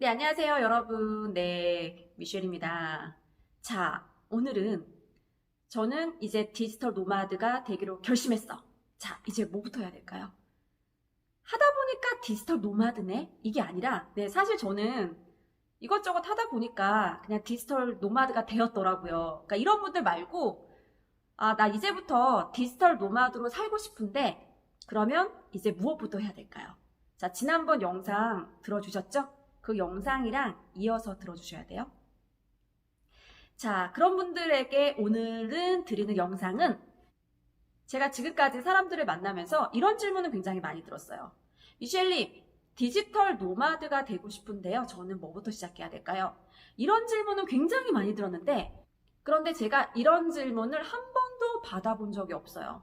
네, 안녕하세요, 여러분. 네, 미셸입니다. 자, 오늘은 저는 이제 디지털 노마드가 되기로 결심했어. 자, 이제 뭐부터 해야 될까요? 하다 보니까 디지털 노마드네? 이게 아니라, 네, 사실 저는 이것저것 하다 보니까 그냥 디지털 노마드가 되었더라고요. 그러니까 이런 분들 말고, 아, 나 이제부터 디지털 노마드로 살고 싶은데, 그러면 이제 무엇부터 해야 될까요? 자, 지난번 영상 들어주셨죠? 그 영상이랑 이어서 들어주셔야 돼요. 자, 그런 분들에게 오늘은 드리는 영상은 제가 지금까지 사람들을 만나면서 이런 질문을 굉장히 많이 들었어요. 미셸님, 디지털 노마드가 되고 싶은데요. 저는 뭐부터 시작해야 될까요? 이런 질문은 굉장히 많이 들었는데, 그런데 제가 이런 질문을 한 번도 받아본 적이 없어요.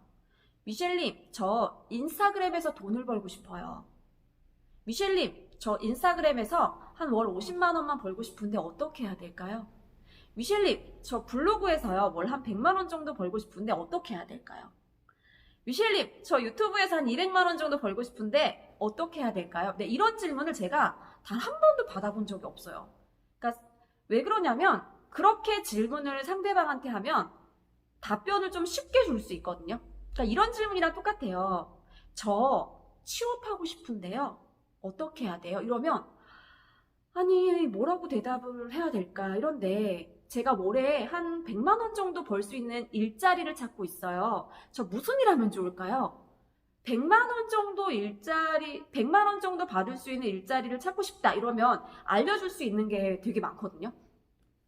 미셸님, 저 인스타그램에서 돈을 벌고 싶어요. 미셸님, 저 인스타그램에서 한 월 50만 원만 벌고 싶은데 어떻게 해야 될까요? 미셸님, 저 블로그에서요, 월 한 100만 원 정도 벌고 싶은데 어떻게 해야 될까요? 미셸님, 저 유튜브에서 한 200만 원 정도 벌고 싶은데 어떻게 해야 될까요? 네, 이런 질문을 제가 단 한 번도 받아본 적이 없어요. 그러니까 왜 그러냐면 그렇게 질문을 상대방한테 하면 답변을 좀 쉽게 줄 수 있거든요. 그러니까 이런 질문이랑 똑같아요. 저 취업하고 싶은데요. 어떻게 해야 돼요? 이러면 아니 뭐라고 대답을 해야 될까 이런데 제가 월에 한 100만 원 정도 벌 수 있는 일자리를 찾고 있어요. 저 무슨 일 하면 좋을까요? 100만 원 정도 일자리, 100만 원 정도 받을 수 있는 일자리를 찾고 싶다 이러면 알려줄 수 있는 게 되게 많거든요.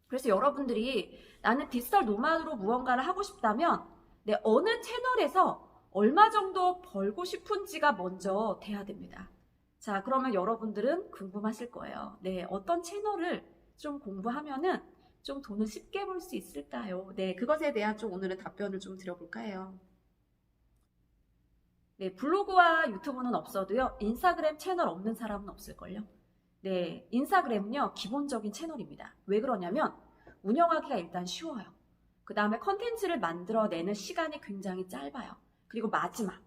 그래서 여러분들이 나는 디지털 노마드로 무언가를 하고 싶다면 내 어느 채널에서 얼마 정도 벌고 싶은지가 먼저 돼야 됩니다. 자, 그러면 여러분들은 궁금하실 거예요. 네, 어떤 채널을 좀 공부하면은 좀 돈을 쉽게 벌 수 있을까요? 네, 그것에 대한 좀 오늘은 답변을 좀 드려볼까 해요. 네, 블로그와 유튜브는 없어도요, 인스타그램 채널 없는 사람은 없을걸요? 네, 인스타그램은요, 기본적인 채널입니다. 왜 그러냐면, 운영하기가 일단 쉬워요. 그 다음에 컨텐츠를 만들어내는 시간이 굉장히 짧아요. 그리고 마지막.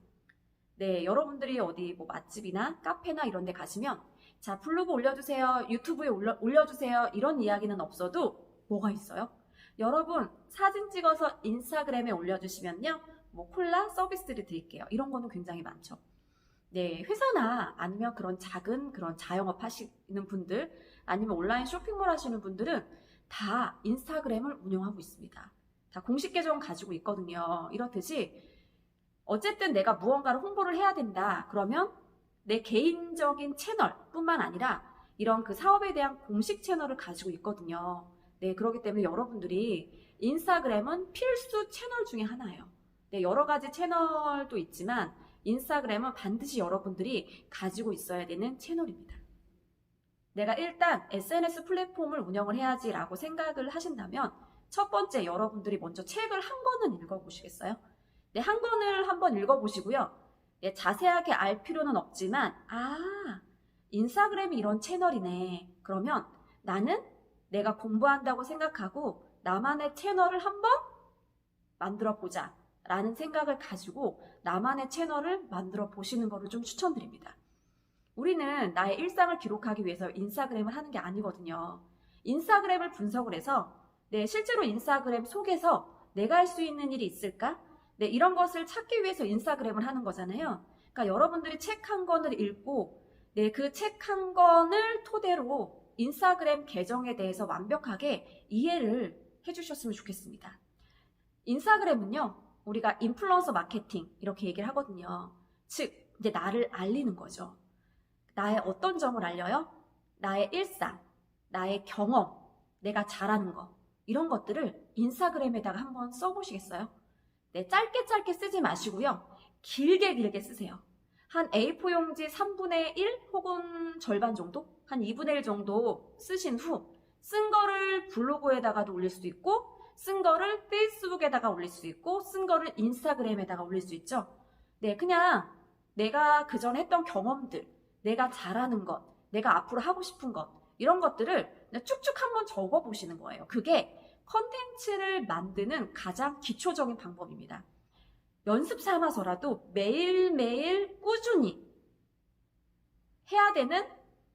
네, 여러분들이 어디 뭐 맛집이나 카페나 이런 데 가시면, 자, 블로그 올려주세요. 유튜브에 올려, 올려주세요. 이런 이야기는 없어도 뭐가 있어요? 여러분, 사진 찍어서 인스타그램에 올려주시면요. 뭐 콜라 서비스를 드릴게요. 이런 거는 굉장히 많죠. 네, 회사나 아니면 그런 작은 그런 자영업 하시는 분들, 아니면 온라인 쇼핑몰 하시는 분들은 다 인스타그램을 운영하고 있습니다. 다 공식 계정 가지고 있거든요. 이렇듯이 어쨌든 내가 무언가를 홍보를 해야 된다. 그러면 내 개인적인 채널뿐만 아니라 이런 그 사업에 대한 공식 채널을 가지고 있거든요. 네, 그렇기 때문에 여러분들이 인스타그램은 필수 채널 중에 하나예요. 네, 여러 가지 채널도 있지만 인스타그램은 반드시 여러분들이 가지고 있어야 되는 채널입니다. 내가 일단 SNS 플랫폼을 운영을 해야지라고 생각을 하신다면 첫 번째 여러분들이 먼저 책을 한 권은 읽어보시겠어요? 네, 한 권을 한번 읽어보시고요. 네, 자세하게 알 필요는 없지만, 아, 인스타그램이 이런 채널이네. 그러면 나는 내가 공부한다고 생각하고 나만의 채널을 한번 만들어 보자. 라는 생각을 가지고 나만의 채널을 만들어 보시는 것을 좀 추천드립니다. 우리는 나의 일상을 기록하기 위해서 인스타그램을 하는 게 아니거든요. 인스타그램을 분석을 해서 네, 실제로 인스타그램 속에서 내가 할 수 있는 일이 있을까? 네, 이런 것을 찾기 위해서 인스타그램을 하는 거잖아요. 그러니까 여러분들이 책 한 권을 읽고 네, 그 책 한 권을 토대로 인스타그램 계정에 대해서 완벽하게 이해를 해주셨으면 좋겠습니다. 인스타그램은요, 우리가 인플루언서 마케팅 이렇게 얘기를 하거든요. 즉, 이제 나를 알리는 거죠. 나의 어떤 점을 알려요? 나의 일상, 나의 경험, 내가 잘하는 거 이런 것들을 인스타그램에다가 한번 써보시겠어요? 네, 짧게 짧게 쓰지 마시고요. 길게 길게 쓰세요. 한 A4 용지 3분의 1 혹은 절반 정도? 한 2분의 1 정도 쓰신 후 쓴 거를 블로그에다가도 올릴 수도 있고 쓴 거를 페이스북에다가 올릴 수 있고 쓴 거를 인스타그램에다가 올릴 수 있죠. 네, 그냥 내가 그전 했던 경험들, 내가 잘하는 것, 내가 앞으로 하고 싶은 것 이런 것들을 쭉쭉 한번 적어 보시는 거예요. 그게 컨텐츠를 만드는 가장 기초적인 방법입니다. 연습 삼아서라도 매일매일 꾸준히 해야 되는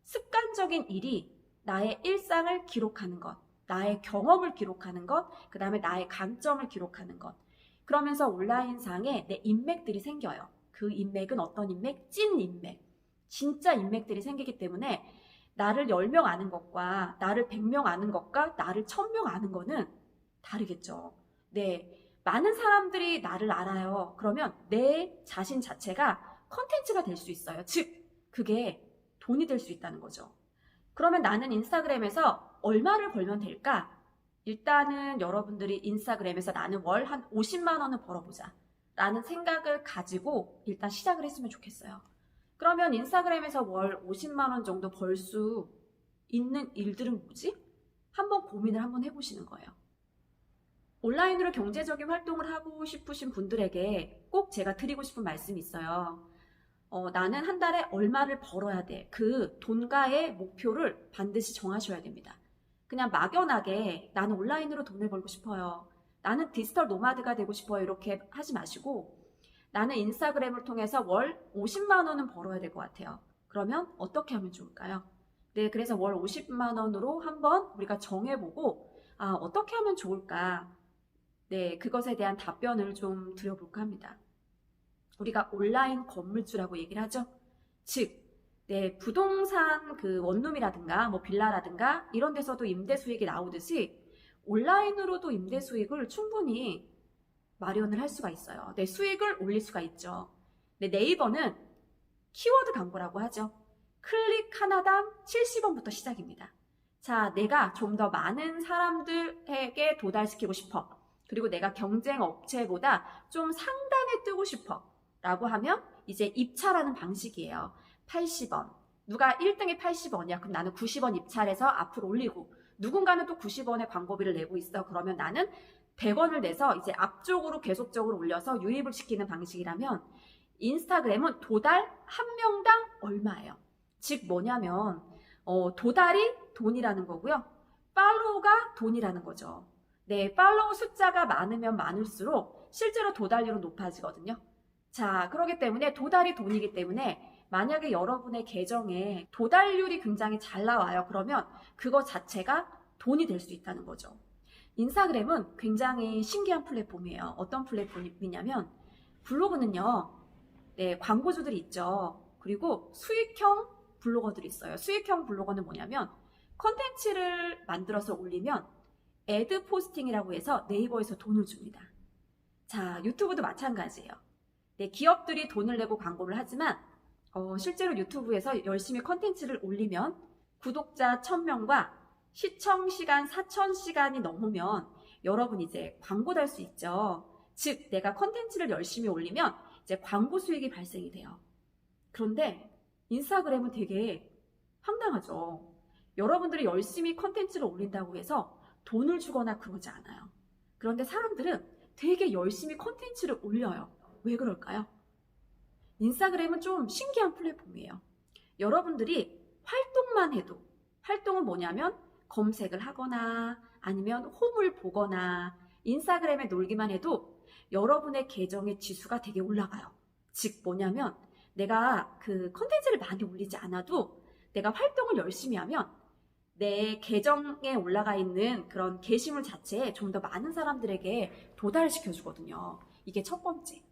습관적인 일이 나의 일상을 기록하는 것, 나의 경험을 기록하는 것, 그 다음에 나의 강점을 기록하는 것. 그러면서 온라인상에 내 인맥들이 생겨요. 그 인맥은 어떤 인맥? 찐 인맥. 진짜 인맥들이 생기기 때문에 나를 10명 아는 것과 나를 100명 아는 것과 나를 1000명 아는 거는 다르겠죠. 네. 많은 사람들이 나를 알아요. 그러면 내 자신 자체가 컨텐츠가 될 수 있어요. 즉, 그게 돈이 될 수 있다는 거죠. 그러면 나는 인스타그램에서 얼마를 벌면 될까? 일단은 여러분들이 인스타그램에서 나는 월 한 50만 원을 벌어보자. 라는 생각을 가지고 일단 시작을 했으면 좋겠어요. 그러면 인스타그램에서 월 50만 원 정도 벌 수 있는 일들은 뭐지? 한번 고민을 한번 해보시는 거예요. 온라인으로 경제적인 활동을 하고 싶으신 분들에게 꼭 제가 드리고 싶은 말씀이 있어요. 어, 나는 한 달에 얼마를 벌어야 돼. 그 돈가의 목표를 반드시 정하셔야 됩니다. 그냥 막연하게 나는 온라인으로 돈을 벌고 싶어요. 나는 디지털 노마드가 되고 싶어요. 이렇게 하지 마시고 나는 인스타그램을 통해서 월 50만 원은 벌어야 될 것 같아요. 그러면 어떻게 하면 좋을까요? 네, 그래서 월 50만 원으로 한번 우리가 정해보고 아, 어떻게 하면 좋을까? 네, 그것에 대한 답변을 좀 드려볼까 합니다. 우리가 온라인 건물주라고 얘기를 하죠. 즉, 네, 부동산 그 원룸이라든가 뭐 빌라라든가 이런 데서도 임대 수익이 나오듯이 온라인으로도 임대 수익을 충분히 마련을 할 수가 있어요. 네, 수익을 올릴 수가 있죠. 네, 네이버는 키워드 광고라고 하죠. 클릭 하나당 70원부터 시작입니다. 자, 내가 좀 더 많은 사람들에게 도달시키고 싶어. 그리고 내가 경쟁 업체보다 좀 상단에 뜨고 싶어. 라고 하면 이제 입찰하는 방식이에요. 80원. 누가 1등이 80원이야. 그럼 나는 90원 입찰해서 앞으로 올리고 누군가는 또 90원의 광고비를 내고 있어. 그러면 나는 100원을 내서 이제 앞쪽으로 계속적으로 올려서 유입을 시키는 방식이라면 인스타그램은 도달 한 명당 얼마예요? 즉 뭐냐면 어, 도달이 돈이라는 거고요. 팔로우가 돈이라는 거죠. 네, 팔로우 숫자가 많으면 많을수록 실제로 도달률은 높아지거든요. 자, 그러기 때문에 도달이 돈이기 때문에 만약에 여러분의 계정에 도달률이 굉장히 잘 나와요. 그러면 그거 자체가 돈이 될 수 있다는 거죠. 인스타그램은 굉장히 신기한 플랫폼이에요. 어떤 플랫폼이냐면 블로그는요. 네, 광고주들이 있죠. 그리고 수익형 블로거들이 있어요. 수익형 블로거는 뭐냐면 컨텐츠를 만들어서 올리면 애드 포스팅이라고 해서 네이버에서 돈을 줍니다. 자, 유튜브도 마찬가지예요. 네, 기업들이 돈을 내고 광고를 하지만 어, 실제로 유튜브에서 열심히 컨텐츠를 올리면 구독자 1000명과 시청 시간 4000시간이 넘으면 여러분 이제 광고 달 수 있죠. 즉, 내가 컨텐츠를 열심히 올리면 이제 광고 수익이 발생이 돼요. 그런데 인스타그램은 되게 황당하죠. 여러분들이 열심히 컨텐츠를 올린다고 해서 돈을 주거나 그러지 않아요. 그런데 사람들은 되게 열심히 컨텐츠를 올려요. 왜 그럴까요? 인스타그램은 좀 신기한 플랫폼이에요. 여러분들이 활동만 해도, 활동은 뭐냐면 검색을 하거나 아니면 홈을 보거나 인스타그램에 놀기만 해도 여러분의 계정의 지수가 되게 올라가요. 즉 뭐냐면 내가 그 컨텐츠를 많이 올리지 않아도 내가 활동을 열심히 하면 내 계정에 올라가 있는 그런 게시물 자체에 좀 더 많은 사람들에게 도달시켜 주거든요. 이게 첫 번째.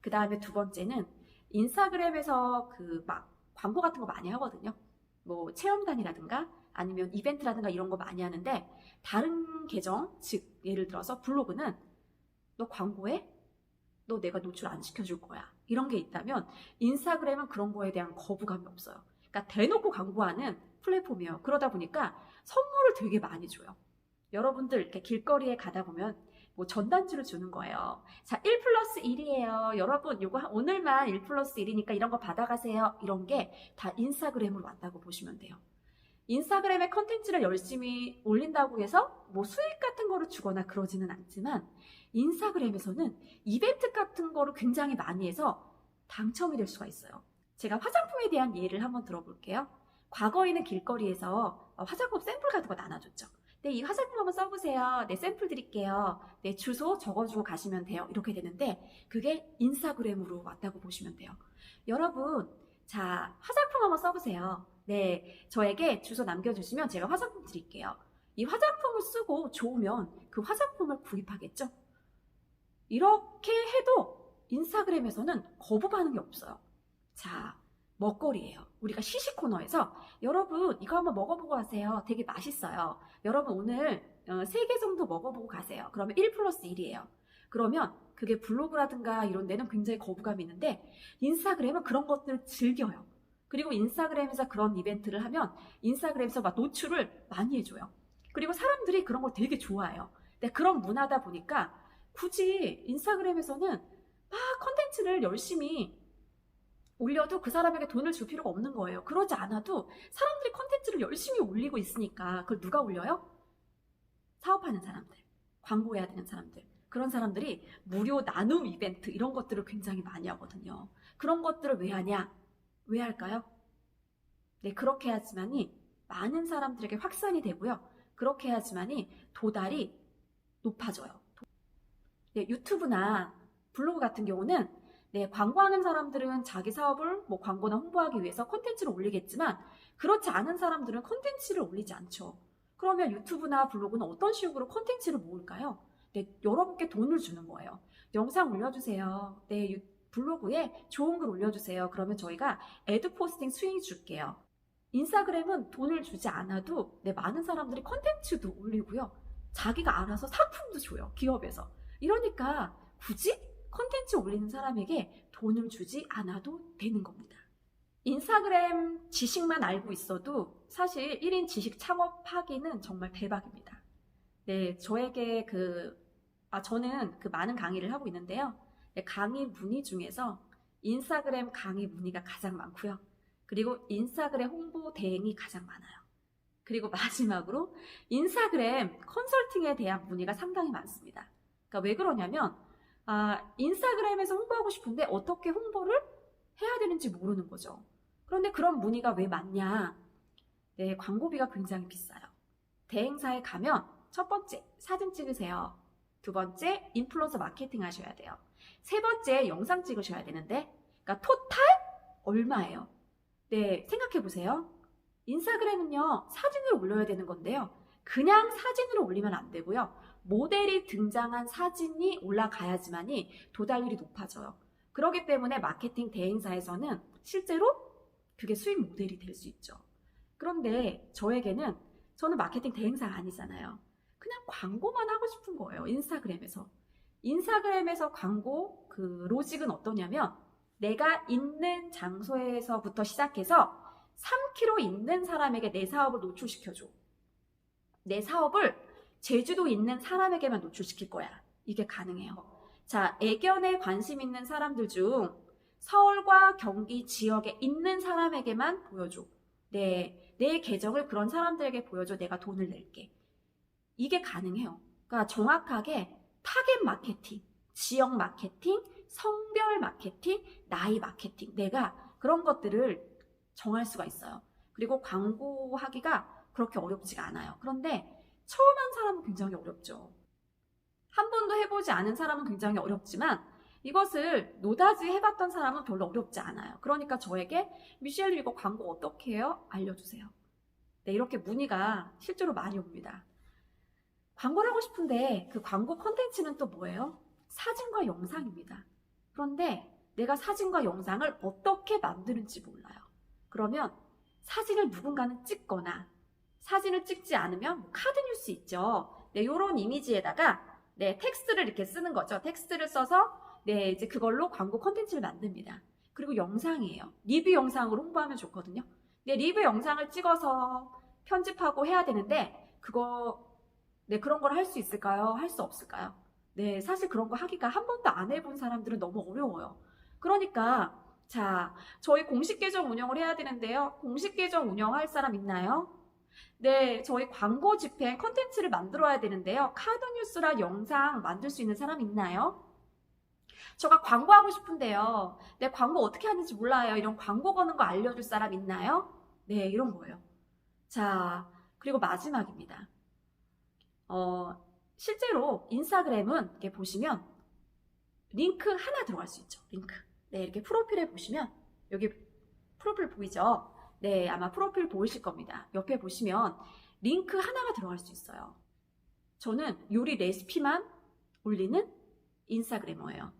그 다음에 두 번째는 인스타그램에서 그 막 광고 같은 거 많이 하거든요. 뭐 체험단이라든가 아니면 이벤트라든가 이런 거 많이 하는데 다른 계정, 즉 예를 들어서 블로그는 너 광고해? 너 내가 노출 안 시켜줄 거야. 이런 게 있다면 인스타그램은 그런 거에 대한 거부감이 없어요. 그러니까 대놓고 광고하는 플랫폼이에요. 그러다 보니까 선물을 되게 많이 줘요. 여러분들 이렇게 길거리에 가다 보면 뭐 전단지를 주는 거예요. 자, 1 플러스 1이에요. 여러분, 요거 오늘만 1 플러스 1이니까 이런 거 받아가세요. 이런 게 다 인스타그램으로 왔다고 보시면 돼요. 인스타그램에 컨텐츠를 열심히 올린다고 해서 뭐 수익 같은 거를 주거나 그러지는 않지만 인스타그램에서는 이벤트 같은 거를 굉장히 많이 해서 당첨이 될 수가 있어요. 제가 화장품에 대한 예를 한번 들어볼게요. 과거에는 길거리에서 화장품 샘플 같은 거 나눠줬죠. 네, 이 화장품 한번 써보세요. 네, 샘플 드릴게요. 네, 주소 적어주고 가시면 돼요. 이렇게 되는데, 그게 인스타그램으로 왔다고 보시면 돼요. 여러분, 자, 화장품 한번 써보세요. 네, 저에게 주소 남겨주시면 제가 화장품 드릴게요. 이 화장품을 쓰고 좋으면 그 화장품을 구입하겠죠? 이렇게 해도 인스타그램에서는 거부 반응이 없어요. 자, 먹거리예요. 우리가 시식 코너에서 여러분 이거 한번 먹어보고 가세요. 되게 맛있어요. 여러분 오늘 3개 정도 먹어보고 가세요. 그러면 1 플러스 1이에요. 그러면 그게 블로그라든가 이런 데는 굉장히 거부감이 있는데 인스타그램은 그런 것들을 즐겨요. 그리고 인스타그램에서 그런 이벤트를 하면 인스타그램에서 막 노출을 많이 해줘요. 그리고 사람들이 그런 걸 되게 좋아해요. 근데 그런 문화다 보니까 굳이 인스타그램에서는 막 컨텐츠를 열심히 올려도 그 사람에게 돈을 줄 필요가 없는 거예요. 그러지 않아도 사람들이 컨텐츠를 열심히 올리고 있으니까 그걸 누가 올려요? 사업하는 사람들, 광고해야 되는 사람들. 그런 사람들이 무료 나눔 이벤트 이런 것들을 굉장히 많이 하거든요. 그런 것들을 왜 하냐? 왜 할까요? 네, 그렇게 해야지만이 많은 사람들에게 확산이 되고요. 그렇게 해야지만이 도달이 높아져요. 네, 유튜브나 블로그 같은 경우는 네, 광고하는 사람들은 자기 사업을 뭐 광고나 홍보하기 위해서 컨텐츠를 올리겠지만 그렇지 않은 사람들은 컨텐츠를 올리지 않죠. 그러면 유튜브나 블로그는 어떤 식으로 컨텐츠를 모을까요? 네, 여러분께 돈을 주는 거예요. 영상 올려주세요. 네, 유- 블로그에 좋은 글 올려주세요. 그러면 저희가 애드 포스팅 수익 줄게요. 인스타그램은 돈을 주지 않아도 네, 많은 사람들이 컨텐츠도 올리고요. 자기가 알아서 상품도 줘요. 기업에서. 이러니까 굳이 컨텐츠 올리는 사람에게 돈을 주지 않아도 되는 겁니다. 인스타그램 지식만 알고 있어도 사실 1인 지식 창업하기는 정말 대박입니다. 네, 저에게 그, 아, 저는 그 많은 강의를 하고 있는데요. 네, 강의 문의 중에서 인스타그램 강의 문의가 가장 많고요. 그리고 인스타그램 홍보 대행이 가장 많아요. 그리고 마지막으로 인스타그램 컨설팅에 대한 문의가 상당히 많습니다. 그러니까 왜 그러냐면 아, 인스타그램에서 홍보하고 싶은데 어떻게 홍보를 해야 되는지 모르는 거죠. 그런데 그런 문의가 왜 많냐? 네, 광고비가 굉장히 비싸요. 대행사에 가면 첫 번째 사진 찍으세요. 두 번째 인플루언서 마케팅 하셔야 돼요. 세 번째 영상 찍으셔야 되는데 그러니까 토탈 얼마예요? 네, 생각해 보세요. 인스타그램은요, 사진을 올려야 되는 건데요. 그냥 사진으로 올리면 안 되고요. 모델이 등장한 사진이 올라가야지만이 도달률이 높아져요. 그렇기 때문에 마케팅 대행사에서는 실제로 그게 수익 모델이 될 수 있죠. 그런데 저에게는 저는 마케팅 대행사가 아니잖아요. 그냥 광고만 하고 싶은 거예요. 인스타그램에서. 인스타그램에서 광고 그 로직은 어떠냐면 내가 있는 장소에서부터 시작해서 3km 있는 사람에게 내 사업을 노출시켜줘. 내 사업을 제주도 있는 사람에게만 노출시킬 거야. 이게 가능해요. 자, 애견에 관심 있는 사람들 중 서울과 경기 지역에 있는 사람에게만 보여줘. 네, 내 계정을 그런 사람들에게 보여줘. 내가 돈을 낼게. 이게 가능해요. 그러니까 정확하게 타겟 마케팅, 지역 마케팅, 성별 마케팅, 나이 마케팅. 내가 그런 것들을 정할 수가 있어요. 그리고 광고하기가 그렇게 어렵지가 않아요. 그런데 처음 한 사람은 굉장히 어렵죠. 한 번도 해보지 않은 사람은 굉장히 어렵지만 이것을 노다지 해봤던 사람은 별로 어렵지 않아요. 그러니까 저에게 미셸 이거 광고 어떻게 해요? 알려주세요. 네, 이렇게 문의가 실제로 많이 옵니다. 광고를 하고 싶은데 그 광고 컨텐츠는 또 뭐예요? 사진과 영상입니다. 그런데 내가 사진과 영상을 어떻게 만드는지 몰라요. 그러면 사진을 누군가는 찍거나 사진을 찍지 않으면 뭐 카드 뉴스 있죠. 네, 요런 이미지에다가 네, 텍스트를 이렇게 쓰는 거죠. 텍스트를 써서 네, 이제 그걸로 광고 컨텐츠를 만듭니다. 그리고 영상이에요. 리뷰 영상으로 홍보하면 좋거든요. 네, 리뷰 영상을 찍어서 편집하고 해야 되는데 그거 네, 그런 걸 할 수 있을까요? 할 수 없을까요? 네, 사실 그런 거 하기가 한 번도 안 해본 사람들은 너무 어려워요. 그러니까 자, 저희 공식 계정 운영을 해야 되는데요. 공식 계정 운영할 사람 있나요? 네, 저희 광고 집행 컨텐츠를 만들어야 되는데요. 카드 뉴스랑 영상 만들 수 있는 사람 있나요? 제가 광고하고 싶은데요. 네, 광고 어떻게 하는지 몰라요. 이런 광고 거는 거 알려줄 사람 있나요? 네, 이런 거예요. 자, 그리고 마지막입니다. 어, 실제로 인스타그램은 이렇게 보시면 링크 하나 들어갈 수 있죠. 링크. 네, 이렇게 프로필에 보시면 여기 프로필 보이죠? 네, 아마 프로필 보이실 겁니다. 옆에 보시면 링크 하나가 들어갈 수 있어요. 저는 요리 레시피만 올리는 인스타그래머예요.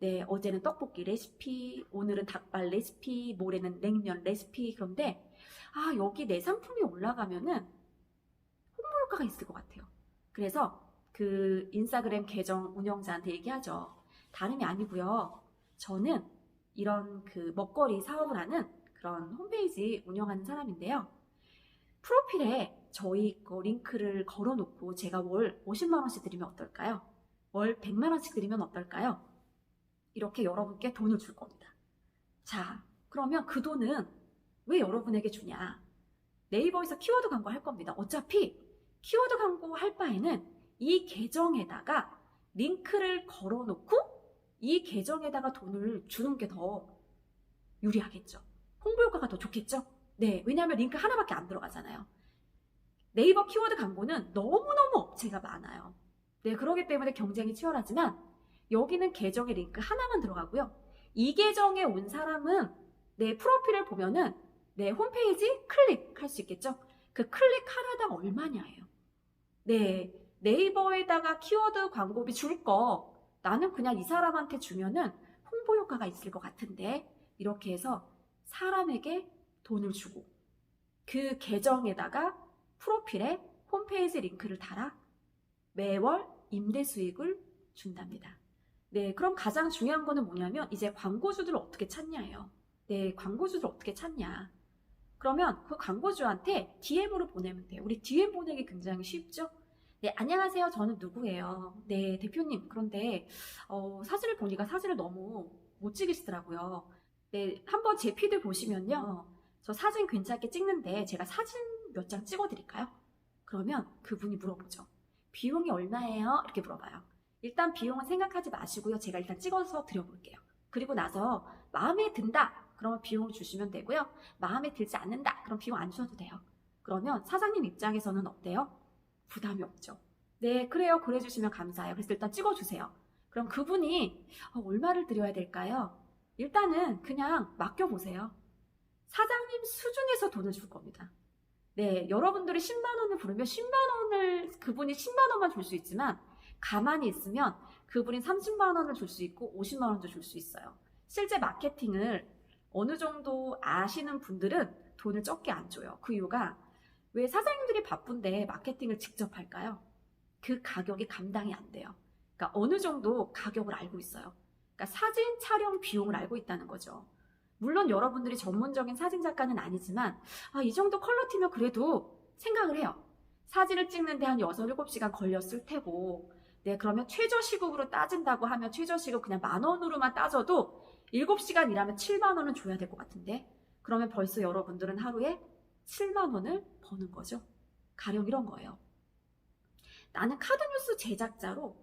네, 어제는 떡볶이 레시피, 오늘은 닭발 레시피, 모레는 냉면 레시피. 그런데, 아, 여기 내 상품이 올라가면은 홍보 효과가 있을 것 같아요. 그래서 그 인스타그램 계정 운영자한테 얘기하죠. 다름이 아니고요. 저는 이런 그 먹거리 사업을 하는 그런 홈페이지 운영하는 사람인데요. 프로필에 저희 거 링크를 걸어놓고 제가 월 50만 원씩 드리면 어떨까요? 월 100만 원씩 드리면 어떨까요? 이렇게 여러분께 돈을 줄 겁니다. 자, 그러면 그 돈은 왜 여러분에게 주냐? 네이버에서 키워드 광고 할 겁니다. 어차피 키워드 광고 할 바에는 이 계정에다가 링크를 걸어놓고 이 계정에다가 돈을 주는 게 더 유리하겠죠. 홍보 효과가 더 좋겠죠? 네, 왜냐하면 링크 하나밖에 안 들어가잖아요. 네이버 키워드 광고는 너무너무 업체가 많아요. 네, 그러기 때문에 경쟁이 치열하지만 여기는 계정에 링크 하나만 들어가고요. 이 계정에 온 사람은 내 프로필을 보면은 내 홈페이지 클릭할 수 있겠죠? 그 클릭 하나당 얼마냐예요. 네, 네이버에다가 키워드 광고비 줄 거 나는 그냥 이 사람한테 주면은 홍보 효과가 있을 것 같은데 이렇게 해서 사람에게 돈을 주고 그 계정에다가 프로필에 홈페이지 링크를 달아 매월 임대 수익을 준답니다. 네, 그럼 가장 중요한 거는 뭐냐면 이제 광고주들을 어떻게 찾냐예요. 네, 광고주들 어떻게 찾냐. 그러면 그 광고주한테 DM으로 보내면 돼요. 우리 DM 보내기 굉장히 쉽죠? 네, 안녕하세요. 저는 누구예요? 네, 대표님. 그런데 어, 사진을 보니까 사진을 너무 못 찍으시더라고요. 네, 한번 제 피드 보시면요. 저 사진 괜찮게 찍는데 제가 사진 몇 장 찍어드릴까요? 그러면 그분이 물어보죠. 비용이 얼마예요? 이렇게 물어봐요. 일단 비용은 생각하지 마시고요. 제가 일단 찍어서 드려볼게요. 그리고 나서 마음에 든다. 그러면 비용을 주시면 되고요. 마음에 들지 않는다. 그럼 비용 안 주셔도 돼요. 그러면 사장님 입장에서는 어때요? 부담이 없죠. 네, 그래요. 그래 주시면 감사해요. 그래서 일단 찍어 주세요. 그럼 그분이 어, 얼마를 드려야 될까요? 일단은 그냥 맡겨 보세요. 사장님 수준에서 돈을 줄 겁니다. 네, 여러분들이 10만 원을 부르면 10만 원을 그분이 10만 원만 줄 수 있지만 가만히 있으면 그분이 30만 원을 줄 수 있고 50만 원도 줄 수 있어요. 실제 마케팅을 어느 정도 아시는 분들은 돈을 적게 안 줘요. 그 이유가 왜 사장님들이 바쁜데 마케팅을 직접 할까요? 그 가격이 감당이 안 돼요. 그러니까 어느 정도 가격을 알고 있어요. 그러니까 사진 촬영 비용을 알고 있다는 거죠. 물론 여러분들이 전문적인 사진 작가는 아니지만 아, 이 정도 퀄러티면 그래도 생각을 해요. 사진을 찍는데 한 6, 7시간 걸렸을 테고 네, 그러면 최저 시급으로 따진다고 하면 최저 시급 그냥 만 원으로만 따져도 7시간 일하면 7만 원은 줘야 될 것 같은데 그러면 벌써 여러분들은 하루에 7만 원을 버는 거죠. 가령 이런 거예요. 나는 카드뉴스 제작자로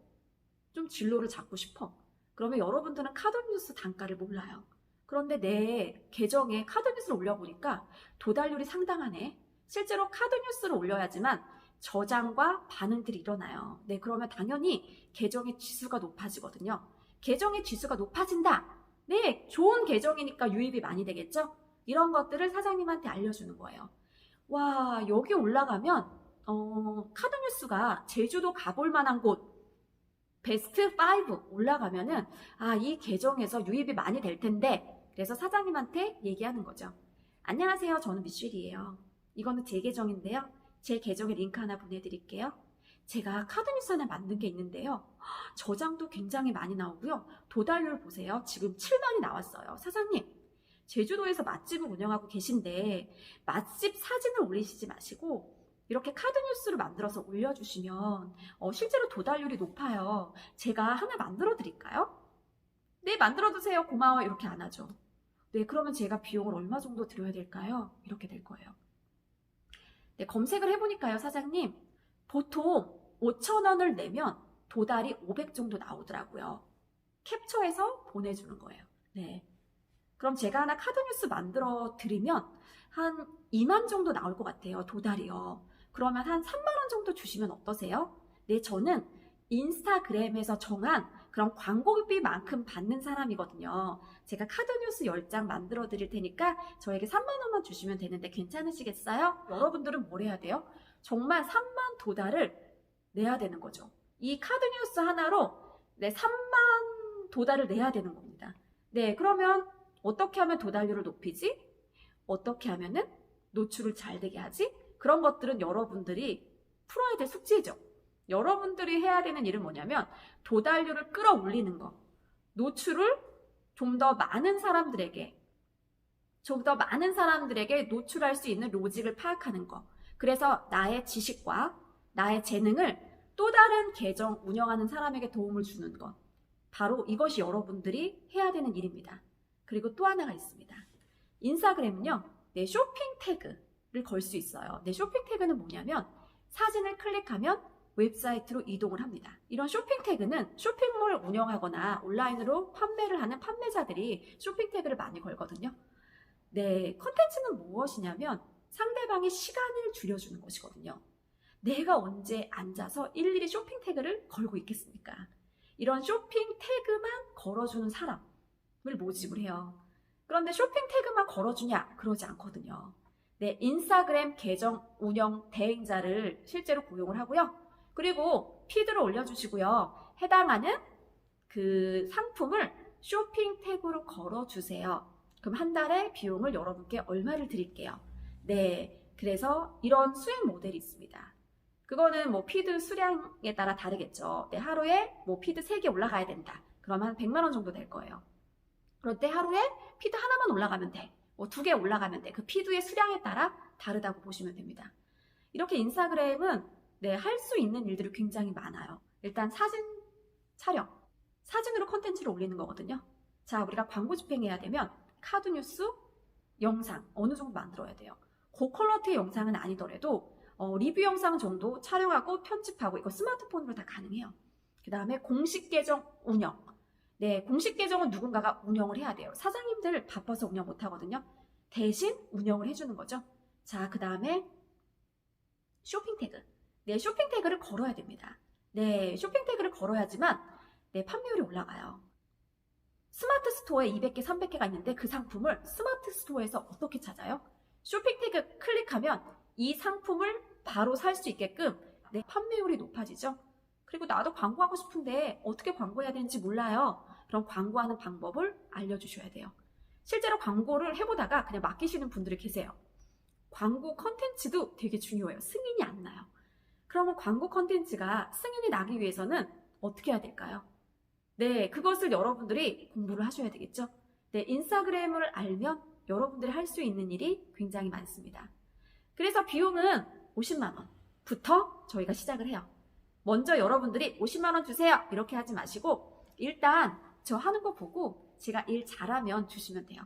좀 진로를 잡고 싶어. 그러면 여러분들은 카드뉴스 단가를 몰라요. 그런데 내 계정에 카드뉴스를 올려보니까 도달률이 상당하네. 실제로 카드뉴스를 올려야지만 저장과 반응들이 일어나요. 네, 그러면 당연히 계정의 지수가 높아지거든요. 계정의 지수가 높아진다. 네, 좋은 계정이니까 유입이 많이 되겠죠? 이런 것들을 사장님한테 알려주는 거예요. 와, 여기 올라가면, 어, 카드뉴스가 제주도 가볼 만한 곳, 베스트 5 올라가면은, 아, 이 계정에서 유입이 많이 될 텐데, 그래서 사장님한테 얘기하는 거죠. 안녕하세요. 저는 미셸이에요. 이거는 제 계정인데요. 제 계정에 링크 하나 보내드릴게요. 제가 카드뉴스 하나 만든 게 있는데요. 저장도 굉장히 많이 나오고요. 도달률 보세요. 지금 7만이 나왔어요. 사장님, 제주도에서 맛집을 운영하고 계신데 맛집 사진을 올리시지 마시고 이렇게 카드 뉴스를 만들어서 올려주시면 어, 실제로 도달률이 높아요. 제가 하나 만들어 드릴까요? 네, 만들어 주세요. 고마워. 이렇게 안 하죠. 네, 그러면 제가 비용을 얼마 정도 들여야 될까요? 이렇게 될 거예요. 네, 검색을 해보니까요, 사장님. 보통 5,000원을 내면 도달이 500 정도 나오더라고요. 캡처해서 보내주는 거예요. 네. 그럼 제가 하나 카드뉴스 만들어 드리면 한 2만 정도 나올 것 같아요. 도달이요. 그러면 한 3만 원 정도 주시면 어떠세요? 네, 저는 인스타그램에서 정한 그럼 광고비만큼 받는 사람이거든요. 제가 카드뉴스 10장 만들어 드릴 테니까 저에게 3만원만 주시면 되는데 괜찮으시겠어요? 여러분들은 뭘 해야 돼요? 정말 3만 도달을 내야 되는 거죠. 이 카드 뉴스 하나로 네, 3만 도달을 내야 되는 겁니다. 네, 그러면 어떻게 하면 도달률을 높이지? 어떻게 하면은 노출을 잘 되게 하지? 그런 것들은 여러분들이 풀어야 될 숙제죠. 여러분들이 해야 되는 일은 뭐냐면 도달률을 끌어올리는 거. 노출을 좀 더 많은 사람들에게 좀 더 많은 사람들에게 노출할 수 있는 로직을 파악하는 거. 그래서 나의 지식과 나의 재능을 또 다른 계정 운영하는 사람에게 도움을 주는 것. 바로 이것이 여러분들이 해야 되는 일입니다. 그리고 또 하나가 있습니다. 인스타그램은요, 내 쇼핑 태그를 걸 수 있어요. 내 쇼핑 태그는 뭐냐면 사진을 클릭하면 웹사이트로 이동을 합니다. 이런 쇼핑 태그는 쇼핑몰 운영하거나 온라인으로 판매를 하는 판매자들이 쇼핑 태그를 많이 걸거든요. 네, 컨텐츠는 무엇이냐면 상대방의 시간을 줄여주는 것이거든요. 내가 언제 앉아서 일일이 쇼핑 태그를 걸고 있겠습니까? 이런 쇼핑 태그만 걸어주는 사람을 모집을 해요. 그런데 쇼핑 태그만 걸어주냐? 그러지 않거든요. 네, 인스타그램 계정 운영 대행자를 실제로 고용을 하고요. 그리고 피드를 올려주시고요. 해당하는 그 상품을 쇼핑 태그로 걸어주세요. 그럼 한 달에 비용을 여러분께 얼마를 드릴게요. 네, 그래서 이런 수익 모델이 있습니다. 그거는 뭐 피드 수량에 따라 다르겠죠. 네, 하루에 뭐 피드 3개 올라가야 된다. 그러면 한 100만 원 정도 될 거예요. 때 하루에 피드 하나만 올라가면 돼. 뭐 두 개 올라가면 돼. 그 피드의 수량에 따라 다르다고 보시면 됩니다. 이렇게 인스타그램은 네, 할 수 있는 일들이 굉장히 많아요. 일단 사진 촬영. 사진으로 컨텐츠를 올리는 거거든요. 자, 우리가 광고 집행해야 되면 카드 뉴스, 영상 어느 정도 만들어야 돼요. 고퀄러티의 영상은 아니더라도 어, 리뷰 영상 정도 촬영하고 편집하고 이거 스마트폰으로 다 가능해요. 그 다음에 공식 계정 운영. 네, 공식 계정은 누군가가 운영을 해야 돼요. 사장님들 바빠서 운영 못 하거든요. 대신 운영을 해주는 거죠. 자, 그 다음에 쇼핑 태그. 네, 쇼핑 태그를 걸어야 됩니다. 네, 쇼핑 태그를 걸어야지만 네, 판매율이 올라가요. 스마트 스토어에 200개, 300개가 있는데 그 상품을 스마트 스토어에서 어떻게 찾아요? 쇼핑 태그 클릭하면 이 상품을 바로 살 수 있게끔 내 판매율이 높아지죠. 그리고 나도 광고하고 싶은데 어떻게 광고해야 되는지 몰라요. 그럼 광고하는 방법을 알려주셔야 돼요. 실제로 광고를 해보다가 그냥 맡기시는 분들이 계세요. 광고 컨텐츠도 되게 중요해요. 승인이 안 나요. 그러면 광고 컨텐츠가 승인이 나기 위해서는 어떻게 해야 될까요? 네, 그것을 여러분들이 공부를 하셔야 되겠죠? 네, 인스타그램을 알면 여러분들이 할 수 있는 일이 굉장히 많습니다. 그래서 비용은 50만 원부터 저희가 시작을 해요. 먼저 여러분들이 50만 원 주세요. 이렇게 하지 마시고, 일단 저 하는 거 보고 제가 일 잘하면 주시면 돼요.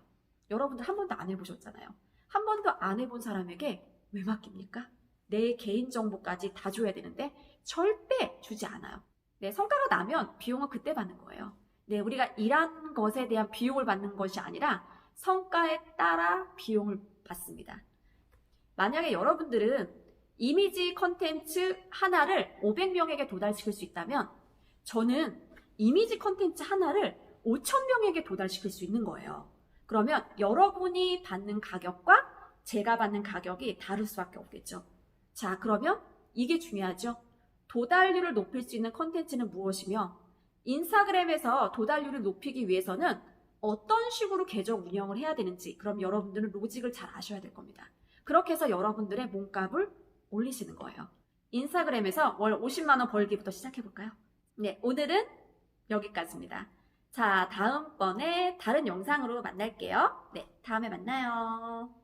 여러분들 한 번도 안 해보셨잖아요. 한 번도 안 해본 사람에게 왜 맡깁니까? 내 개인정보까지 다 줘야 되는데 절대 주지 않아요. 네, 성과가 나면 비용은 그때 받는 거예요. 네, 우리가 일한 것에 대한 비용을 받는 것이 아니라 성과에 따라 비용을 받습니다. 만약에 여러분들은 이미지 컨텐츠 하나를 500명에게 도달시킬 수 있다면 저는 이미지 컨텐츠 하나를 5,000명에게 도달시킬 수 있는 거예요. 그러면 여러분이 받는 가격과 제가 받는 가격이 다를 수밖에 없겠죠. 자, 그러면 이게 중요하죠. 도달률을 높일 수 있는 컨텐츠는 무엇이며 인스타그램에서 도달률을 높이기 위해서는 어떤 식으로 계정 운영을 해야 되는지 그럼 여러분들은 로직을 잘 아셔야 될 겁니다. 그렇게 해서 여러분들의 몸값을 올리시는 거예요. 인스타그램에서 월 50만원 벌기부터 시작해볼까요? 네, 오늘은 여기까지입니다. 자, 다음번에 다른 영상으로 만날게요. 네, 다음에 만나요.